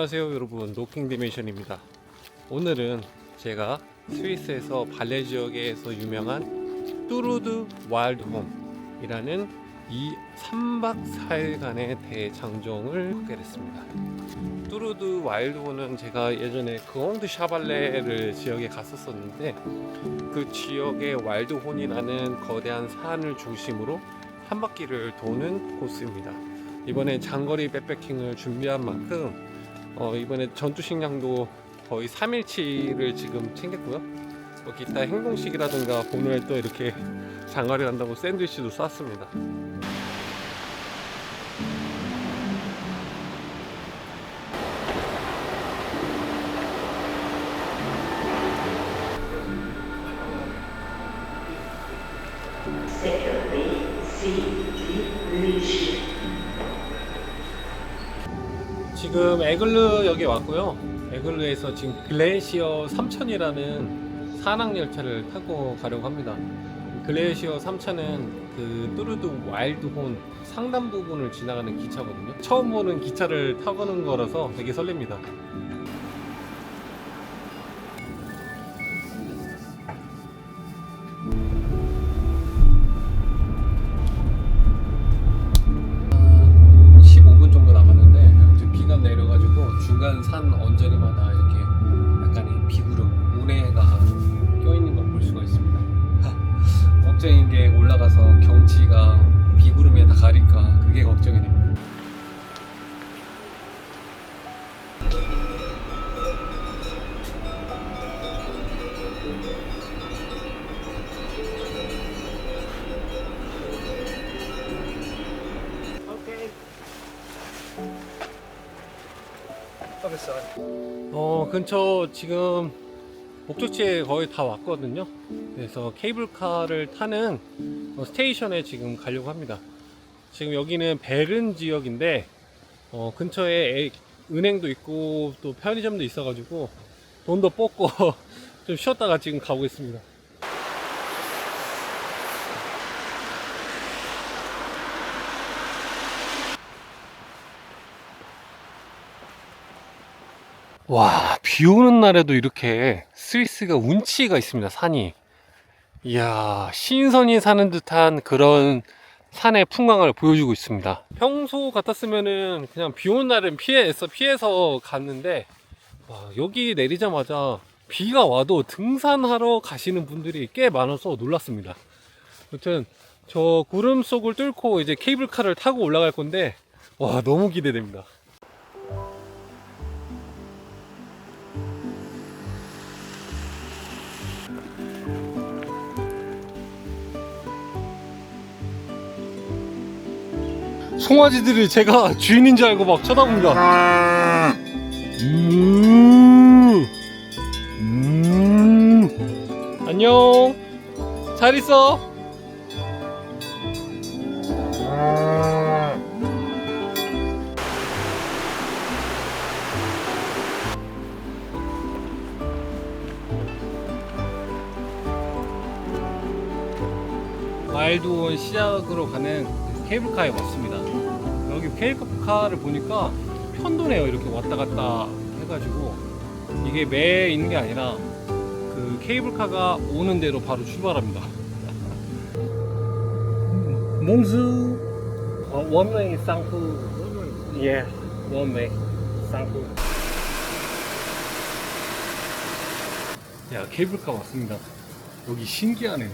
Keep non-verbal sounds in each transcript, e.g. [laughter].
안녕하세요 여러분. 노킹 디메이션입니다. 오늘은 제가 스위스에서 발레 지역에서 유명한 뚜루드 와일드 홈 이라는 이 3박 4일간의 대장정을 하게 됐습니다. 뚜루드 와일드 홈은 제가 예전에 그 옹드 샤발레를 지역에 갔었었는데 그 지역의 와일드 혼이라는 거대한 산을 중심으로 한 바퀴를 도는 코스입니다. 이번에 장거리 백패킹을 준비한 만큼 어, 이번에 전투 식량도 거의 3일치를 지금 챙겼고요. 뭐 기타 행동식이라든가 오늘 또 이렇게 [laughs] 장거리 간다고 샌드위치도 쌌습니다. Secondly. 지금 에글르 역에 왔고요. 에글르에서 지금 글레이시어 3000이라는 산악 열차를 타고 가려고 합니다. 글레이시어 3000은 그 뚜르드 와일드혼 상단 부분을 지나가는 기차거든요. 처음 보는 기차를 타보는 거라서 되게 설렙니다. 경치가 비구름에 다 가릴까 그게 걱정이 됩니다. 어 근처 지금 목적지에 거의 다 왔거든요. 그래서 케이블카를 타는 어, 스테이션에 지금 가려고 합니다. 지금 여기는 베른 지역인데 어, 근처에 에- 은행도 있고 또 편의점도 있어가지고 돈도 뽑고 [laughs] 좀 쉬었다가 지금 가고 있습니다. 와, 비 오는 날에도 이렇게 스위스가 운치가 있습니다, 산이. 이야, 신선이 사는 듯한 그런 산의 풍광을 보여주고 있습니다. 평소 같았으면은 그냥 비 오는 날은 피해서, 피해서 갔는데, 와, 여기 내리자마자 비가 와도 등산하러 가시는 분들이 꽤 많아서 놀랐습니다. 아무튼, 저 구름 속을 뚫고 이제 케이블카를 타고 올라갈 건데, 와, 너무 기대됩니다. 송아지들이 제가 [laughs] 주인인 줄 알고 막 쳐다봅니다. 음, 음. 안녕. 잘 있어. 마일드원 시작으로 가는 케이블카에 왔습니다. 여기 케이블카를 보니까 편도네요. 이렇게 왔다 갔다 해가지고 이게 매에 있는 게 아니라 그 케이블카가 오는 대로 바로 출발합니다. 몽수 어, 원웨이 쌍푸 예 원웨이 쌍푸 야 케이블카 왔습니다. 여기 신기하네요.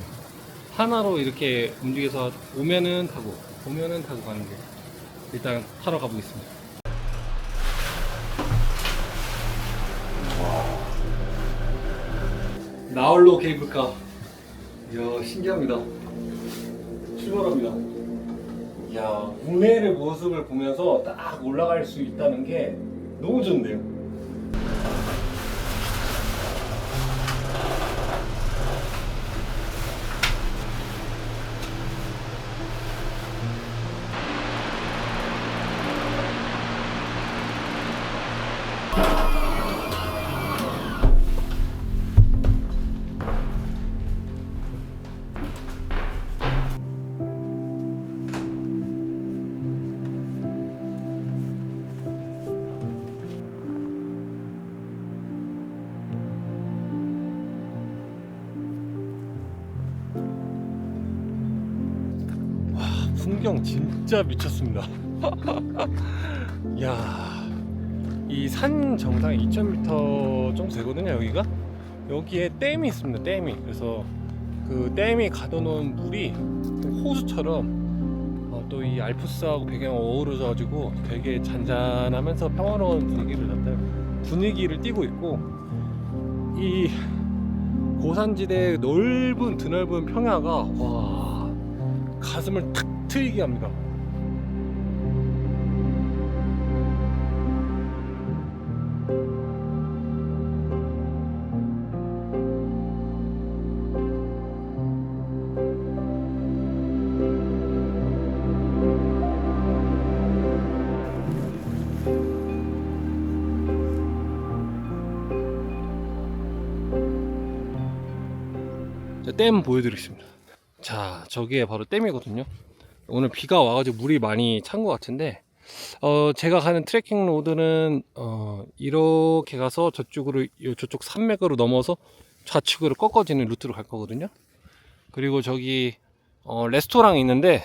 하나로 이렇게 움직여서 오면은 타고 오면은 타고 가는 게 일단 타러 가보겠습니다. 나홀로 케이블카. 이야 신기합니다. 출발합니다. 이야 운해의 모습을 보면서 딱 올라갈 수 있다는 게 너무 좋네요. 풍경 진짜 미쳤습니다. [laughs] 야, 이 산 정상 2,000m 정도 되거든요, 여기가. 여기에 댐이 있습니다, 댐이. 그래서 그 댐이 가둬놓은 물이 호수처럼 어, 또이 알프스하고 배경이 어우러져 가지고 되게 잔잔하면서 평화로운 분위기를 남다 분위기를 띠고 있고 이 고산지대의 넓은 드넓은 평야가 와 가슴을 탁 트이게 합니다. 자, 댐 보여드리겠습니다. 자, 저게 바로 댐이거든요. 오늘 비가 와가지고 물이 많이 찬 것 같은데, 어, 제가 가는 트레킹 로드는, 어, 이렇게 가서 저쪽으로, 요 저쪽 산맥으로 넘어서 좌측으로 꺾어지는 루트로 갈 거거든요. 그리고 저기, 어, 레스토랑이 있는데,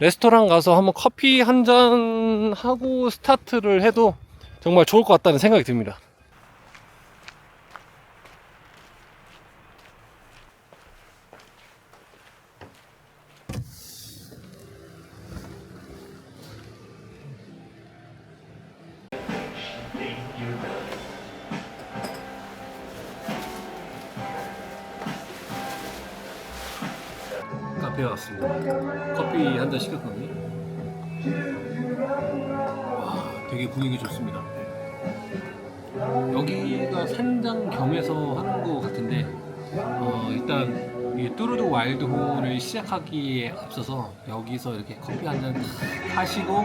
레스토랑 가서 한번 커피 한 잔 하고 스타트를 해도 정말 좋을 것 같다는 생각이 듭니다. 카페에 왔습니다. 커피 한 잔 시켰거든요. 와, 되게 분위기 좋습니다. 여기가 산장 겸해서 하는 것 같은데, 어, 일단 이 뚜루드 와일드 홀을 시작하기에 앞서서 여기서 이렇게 커피 한 잔 하시고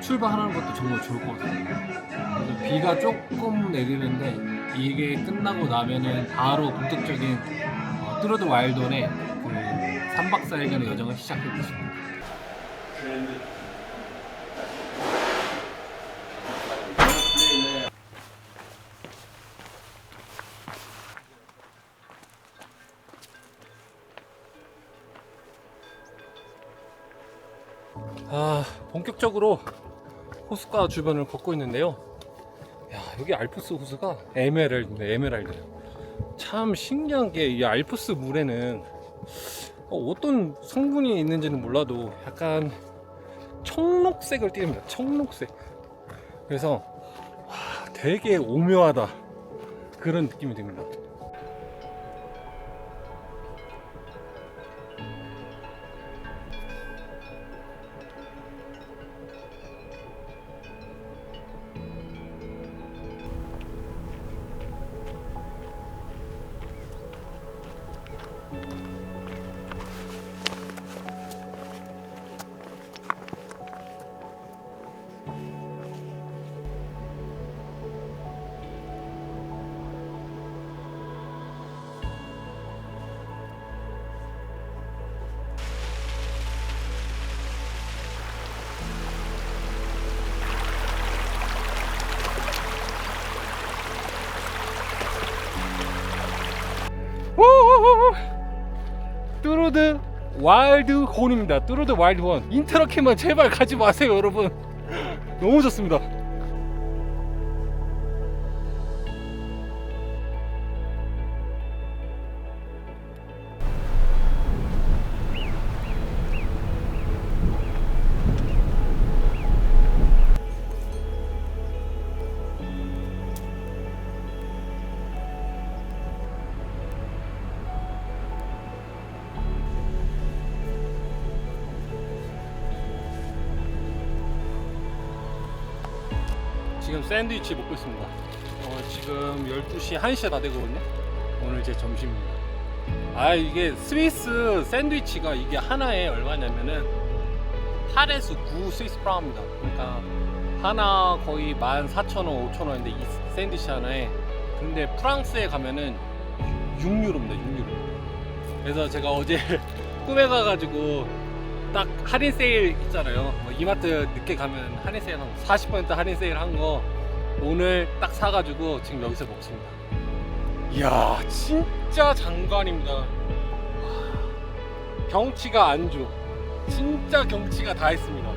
출발하는 것도 정말 좋을 것 같아요. 비가 조금 내리는데 이게 끝나고 나면은 바로 본격적인 어, 뚜루드 와일드 홀의 그 3박 4일간의 여정을 시작해 보겠습니다. 아, 본격적으로 호수가 주변을 걷고 있는데요. 야, 여기 알프스 호수가 에메랄드인데, 에메랄드. 참 신기한 게 이 알프스 물에는 어, 어떤 성분이 있는지는 몰라도 약간 청록색을 띠릅니다. 청록색. 그래서 와, 되게 오묘하다. 그런 느낌이 듭니다. 뚜루드 와일드 혼입니다. 뚜루드 와일드 혼. 인터라케만 제발 가지 마세요, 여러분. [laughs] 너무 좋습니다. 10시, 1시에 다 되거든요. 오늘 제 점심입니다. 아, 이게 스위스 샌드위치가 이게 하나에 얼마냐면은 8에서 9 스위스 프라우입니다 그러니까 하나 거의 14,000원, 5,000원인데 이 샌드위치 하나에 근데 프랑스에 가면은 6유로입니다. 6유로. 그래서 제가 어제 [laughs] 꿈에 가가지고 딱 할인 세일 있잖아요. 뭐 이마트 늦게 가면 할인 세일 한거40% 할인 세일 한 거 오늘 딱 사가지고 지금 여기서 먹습니다. 이야 진짜 장관입니다. 와, 경치가 안주. 진짜 경치가 다 있습니다.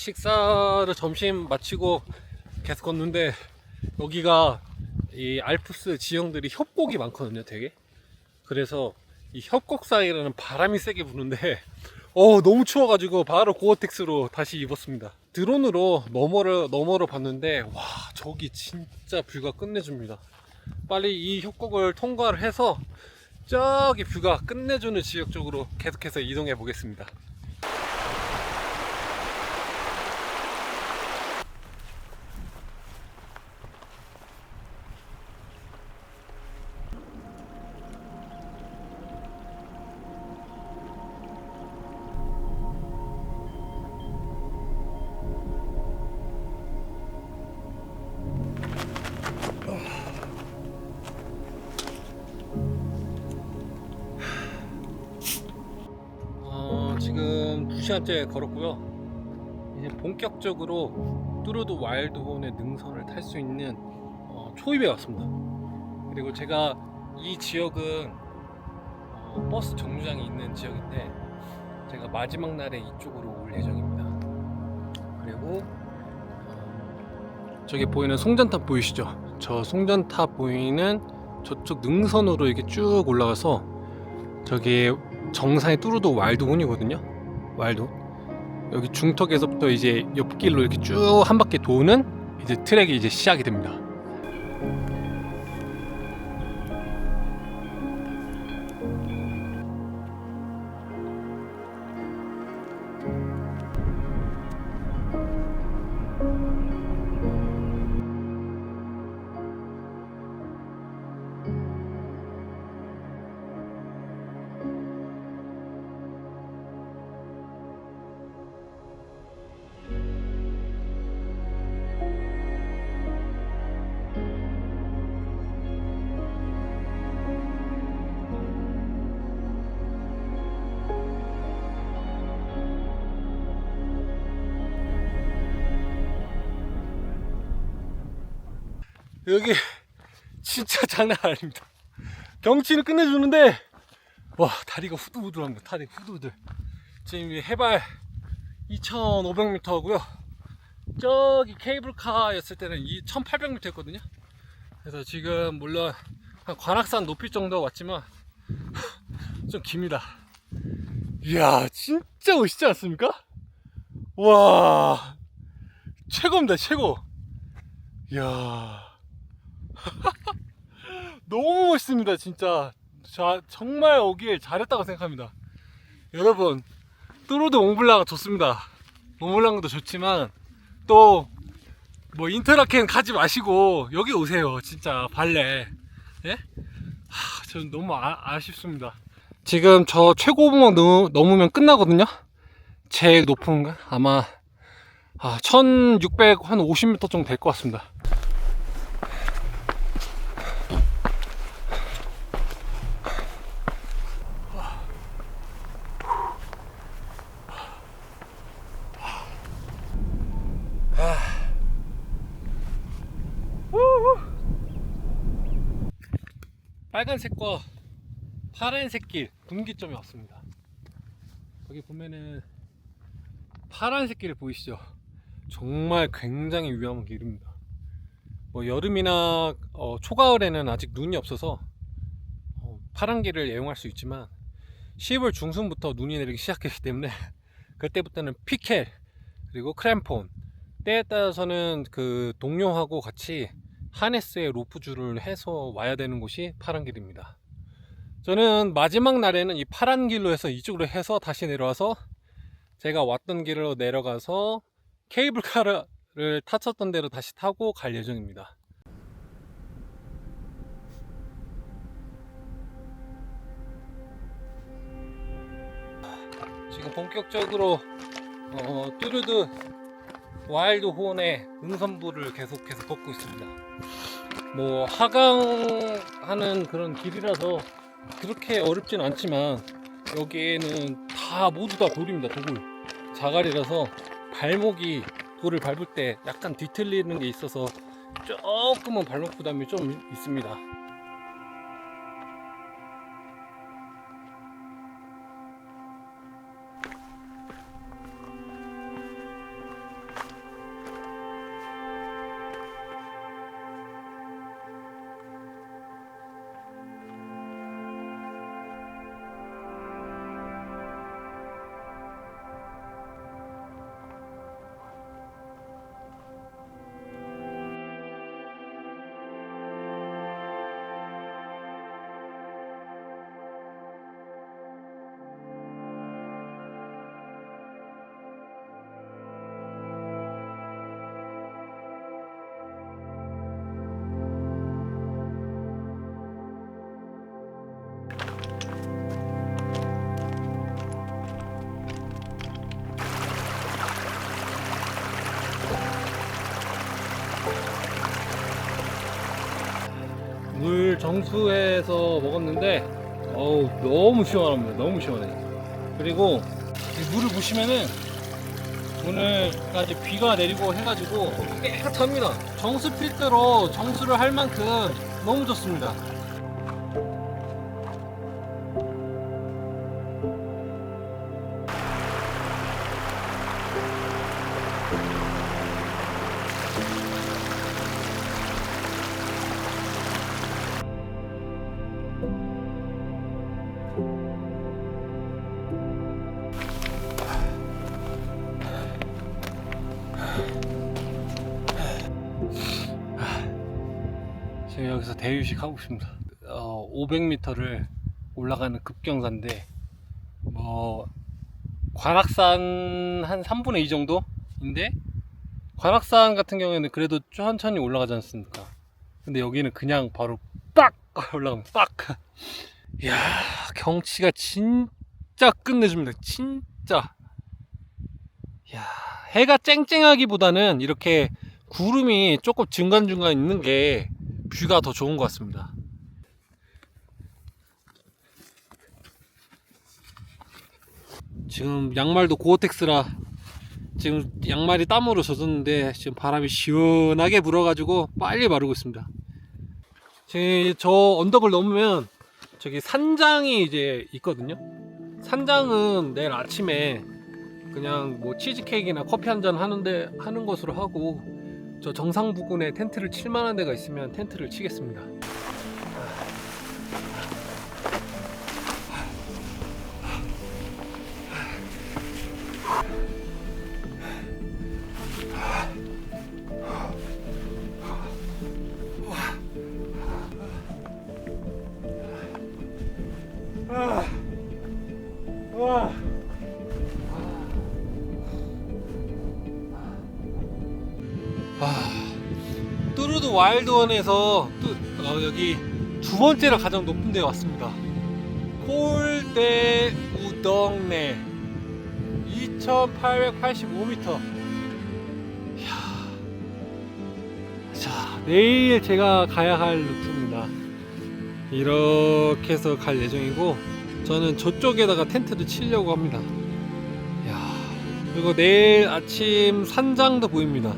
식사를 점심 마치고 계속 걷는데 여기가 이 알프스 지형들이 협곡이 많거든요, 되게. 그래서 이 협곡 사이라는 바람이 세게 부는데 어 너무 추워가지고 바로 고어텍스로 다시 입었습니다. 드론으로 너머를 너머로 봤는데 와 저기 진짜 뷰가 끝내줍니다. 빨리 이 협곡을 통과를 해서 저기 뷰가 끝내주는 지역 쪽으로 계속해서 이동해 보겠습니다. 시간째 걸었고요. 이제 본격적으로 뚜루드 와일드 혼의 능선을 탈 수 있는 어, 초입에 왔습니다. 그리고 제가 이 지역은 어, 버스 정류장이 있는 지역인데 제가 마지막 날에 이쪽으로 올 예정입니다. 그리고 어, 저기 보이는 송전탑 보이시죠? 저 송전탑 보이는 저쪽 능선으로 이렇게 쭉 올라가서 저기 정상의 뚜루드 와일드혼이거든요. 와일드혼. 여기 중턱에서부터 이제 옆길로 이렇게 쭉 한 바퀴 도는 이제 트랙이 이제 시작이 됩니다. 여기 진짜 [laughs] 장난 아닙니다. 경치를 끝내주는데 와 다리가 후들후들합니다. 다리 후들후들. 지금 이 해발 2,500m고요. 저기 케이블카였을 때는 2,800m였거든요. 그래서 지금 물론 한 관악산 높이 정도 왔지만 [laughs] 좀 깁니다. 이야 진짜 멋있지 않습니까? 와 최고입니다 최고. 이야 [laughs] 너무 멋있습니다 진짜. 자, 정말 오길 잘했다고 생각합니다. 여러분 뚜루드 몽블랑은 좋습니다. 몽블랑도 좋지만 또 뭐 인터라켄 가지 마시고 여기 오세요 진짜 발레. 예? 하, 저는 너무 아, 아쉽습니다. 지금 저 최고봉 넘- 넘으면 끝나거든요? 제일 높은 거 아마 아, 1650m 정도 될 것 같습니다 빨간색과 파란색 길 분기점에 왔습니다. 여기 보면은 파란색 길 보이시죠? 정말 굉장히 위험한 길입니다. 뭐 여름이나 어, 초가을에는 아직 눈이 없어서 어, 파란 길을 애용할 수 있지만 10월 중순부터 눈이 내리기 시작했기 때문에 [laughs] 그때부터는 피켈 그리고 크램폰 때에 따라서는 그 동료하고 같이 하네스에 로프줄을 해서 와야 되는 곳이 파란 길입니다. 저는 마지막 날에는 이 파란 길로 해서 이쪽으로 해서 다시 내려와서 제가 왔던 길로 내려가서 케이블카를 탔었던 대로 다시 타고 갈 예정입니다. 본격적으로 어, 뚜르드 와일드 호원의 능선부를 계속해서 걷고 있습니다. 뭐 하강하는 그런 길이라서 그렇게 어렵진 않지만 여기에는 다 모두 다 돌입니다. 돌 자갈이라서 발목이 돌을 밟을 때 약간 뒤틀리는 게 있어서 조금은 발목 부담이 좀 있습니다. 정수해서 먹었는데 어우 너무 시원합니다. 너무 시원해. 그리고 이 물을 보시면은 오늘까지 비가 내리고 해가지고 깨끗합니다. 정수 필터로 정수를 할 만큼 너무 좋습니다 대유식 하고 있습니다. 어, 500m를 올라가는 급경사인데 뭐 관악산 한 3분의 2 정도인데 관악산 같은 경우에는 그래도 천천히 올라가지 않습니까? 근데 여기는 그냥 바로 빡 [laughs] 올라가면 빡. [laughs] 이야 경치가 진짜 끝내줍니다. 진짜. 야 해가 쨍쨍하기보다는 이렇게 구름이 조금 중간중간 있는 게 뷰가 더 좋은 것 같습니다. 지금 양말도 고어텍스라 지금 양말이 땀으로 젖었는데 지금 바람이 시원하게 불어가지고 빨리 마르고 있습니다. 저 언덕을 넘으면 저기 산장이 이제 있거든요. 산장은 내일 아침에 그냥 뭐 치즈케이크나 커피 한 잔 하는데 하는 것으로 하고 저 정상 부근에 텐트를 칠 만한 데가 있으면 텐트를 치겠습니다. 와일드원에서 또, 어, 여기 두 번째로 가장 높은 데 왔습니다. 콜대 우덕내 2885m. 이야. 자, 내일 제가 가야 할 루트입니다. 이렇게 해서 갈 예정이고, 저는 저쪽에다가 텐트도 치려고 합니다. 이야. 그리고 내일 아침 산장도 보입니다.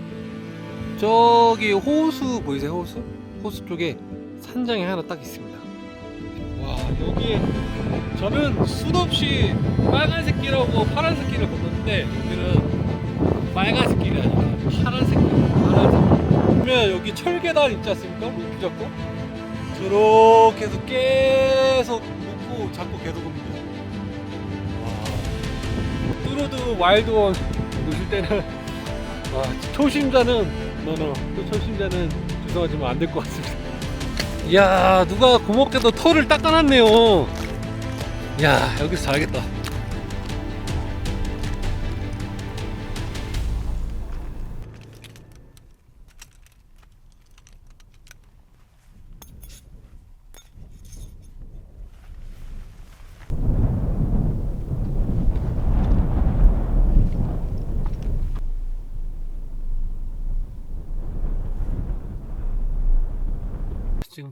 저기 호수 보이세요? 호수? 호수 쪽에 산장이 하나 딱 있습니다. 와 여기에 저는 수도 없이 빨간색 길하고 파란색 길을 건넜는데 여기는 빨간색 길이 아니라 파란색 길 파란색 길 보면 여기 철계단 있지 않습니까? 로프 잡고 저렇게 해서 계속 놓고 잡고 계속 옵니다. 와. 뚜루드 와일드원 오실 때는 와, 초심자는 너너 또 초심자는 죄송하지만 안 될 것 같습니다. 이야 누가 고맙게도 털을 닦아놨네요. 야 여기서 자야겠다.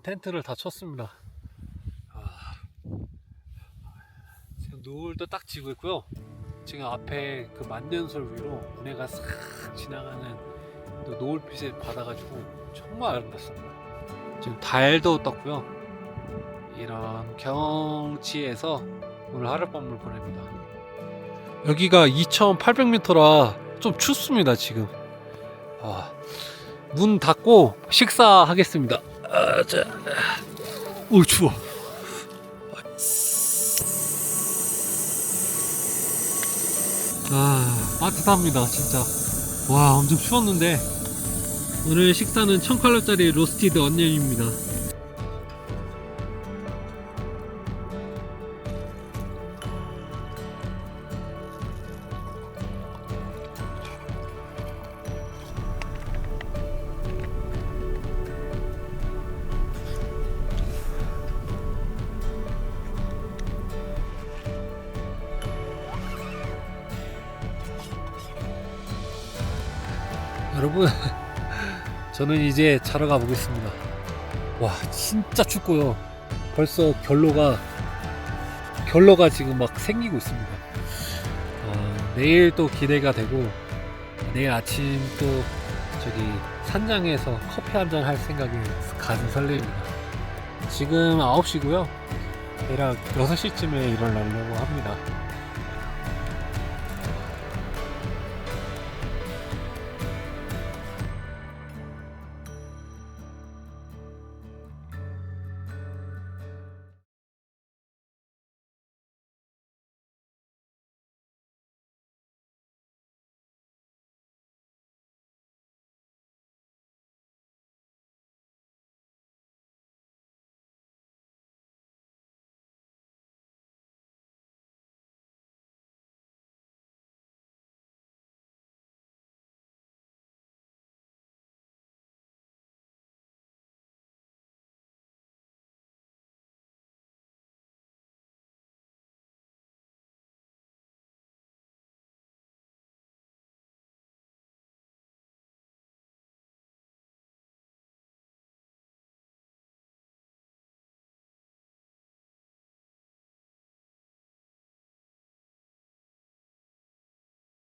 텐트를 다 쳤습니다. 아, 지금 노을도 딱 지고 있고요. 지금 앞에 그 만년설 위로 운해가 싹 지나가는 또 노을빛을 받아가지고 정말 아름답습니다. 지금 달도 떴고요. 이런 경치에서 오늘 하룻밤을 보냅니다. 여기가 2,800m라 좀 춥습니다 지금. 아, 문 닫고 식사하겠습니다. 아, 자, 오 추워. 아, 따뜻합니다 진짜. 와, 엄청 추웠는데 오늘 식사는 1000칼로짜리 로스티드 언년입니다. 여러분, [laughs] 저는 이제 자러 가보겠습니다. 와, 진짜 춥고요. 벌써 결로가 결로가 지금 막 생기고 있습니다. 어, 내일 또 기대가 되고 내일 아침 또 저기 산장에서 커피 한 잔 할 생각이 가슴 설레입니다. 지금 9시고요. 대략 6시쯤에 일어나려고 합니다.